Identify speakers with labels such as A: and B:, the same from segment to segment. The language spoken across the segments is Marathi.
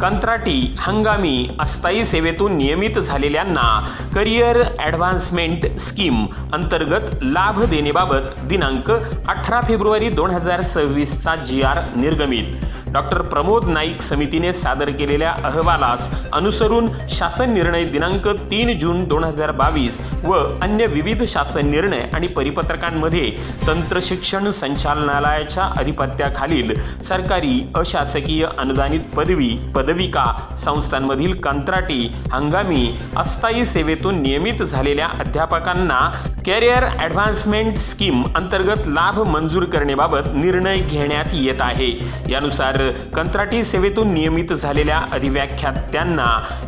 A: कंत्राटी हंगामी अस्थायी सेवेतून नियमित झालेल्यांना करिअर ॲडव्हान्समेंट स्कीम अंतर्गत लाभ देण्याबाबत दिनांक अठरा फेब्रुवारी दोन हजार सव्वीसचा जी आर निर्गमित. डॉक्टर प्रमोद नाईक समितीने सादर केलेल्या अहवालास अनुसरून शासन निर्णय दिनांक तीन जून दोन हजार बावीस व अन्य विविध शासन निर्णय आणि परिपत्रकांमध्ये तंत्रशिक्षण संचालनालयाच्या अधिपत्याखालील सरकारी अशासकीय अनुदानित पदवी पदविका संस्थांमधील कंत्राटी हंगामी अस्थायी सेवेतून नियमित झालेल्या अध्यापकांना कॅरियर ॲडव्हान्समेंट स्कीम अंतर्गत लाभ मंजूर करण्याबाबत निर्णय घेण्यात येत आहे. यानुसार कंत्राटी सेवेतून नियमित झालेल्या अधिव्याख्यात्यांना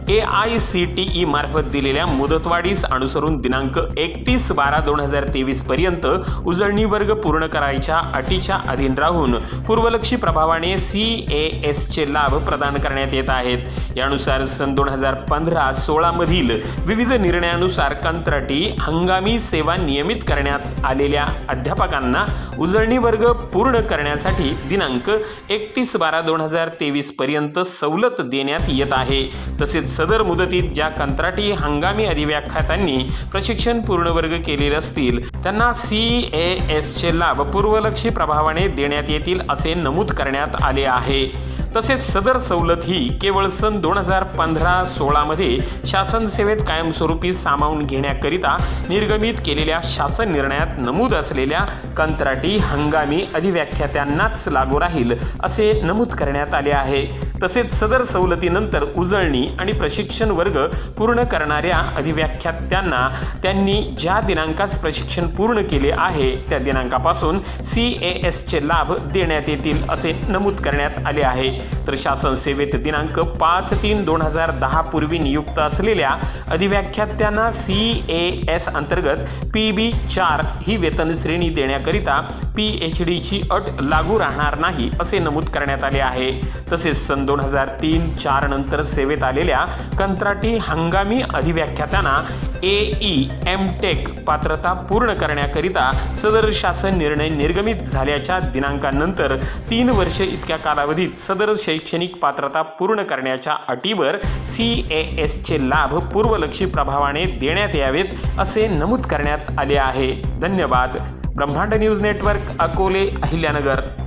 A: A I C T E मार्फत दिलेल्या मुदतवाढीस अनुसरून दिनांक एकतीस बारा दोन हजार तेवीस पर्यंत उजळणी वर्ग पूर्ण करायच्या अटीच्या अधीन राहून पूर्वलक्षी प्रभावाने सी ए एसचे लाभ प्रदान करण्यात येत आहेत. यानुसार सन दोन हजार पंधरा सोळामधील विविध निर्णयानुसार कंत्राटी हंगामी सेवा नियमित करण्यात आलेल्या अध्यापकांना उजळणी वर्ग पूर्ण करण्यासाठी दिनांक एकतीस बारा दोन हजार तेवीस पर्यंत सवलत देण्यात येत आहे. तसेच सदर मुदतीत ज्या कंत्राटी हंगामी अधिव्याख्यातांनी प्रशिक्षण पूर्णवर्ग केलेले असतील त्यांना सी ए एसचे लाभ पूर्वलक्षी प्रभावाने देण्यात येतील असे नमूद करण्यात आले आहे. तसेच सदर सवलत ही केवळ सन दोन हजार पंधरा सोळामध्ये शासन सेवेत कायमस्वरूपी सामावून घेण्याकरिता निर्गमित केलेल्या शासन निर्णयात नमूद असलेल्या कंत्राटी हंगामी अधिव्याख्यात्यांनाच लागू राहील असे नमूद करण्यात आले आहे. तसेच सदर सवलतीनंतर उजळणी आणि प्रशिक्षण वर्ग पूर्ण करणाऱ्या अधिव्याख्यात्यांना त्यांनी ज्या दिनांकास प्रशिक्षण पूर्ण केले आहे त्या दिनांकापासून सी ए एसचे लाभ देण्यात येतील असे नमूद करण्यात आले आहे. तर शासन सेवेत दिनांक पाच तीन दोन हजार दहा पूर्वी नियुक्त असलेल्या अधिव्याख्यात्यांना सी ए एस अंतर्गत पी बी चार ही वेतन श्रेणी देण्याकरिता पी एच डीची अट लागू राहणार नाही असे नमूद करण्यात आले आहे. तसेच सन दोन हजार तीन चार नंतर सेवेत आलेल्या कंत्राटी हंगामी अधिव्याख्यात्यांना ए ई एम टेक पात्रता पूर्ण करण्याकरिता सदर शासन निर्णय निर्गमित झाल्याच्या दिनांकानंतर तीन वर्ष इतक्या कालावधीत सदर शैक्षणिक पात्रता पूर्ण करण्याच्या अटीवर सी ए एसचे लाभ पूर्वलक्षी प्रभावाने देण्यात यावेत असे नमूद करण्यात आले आहे. धन्यवाद. ब्रह्मांड न्यूज नेटवर्क अकोले अहिल्यानगर.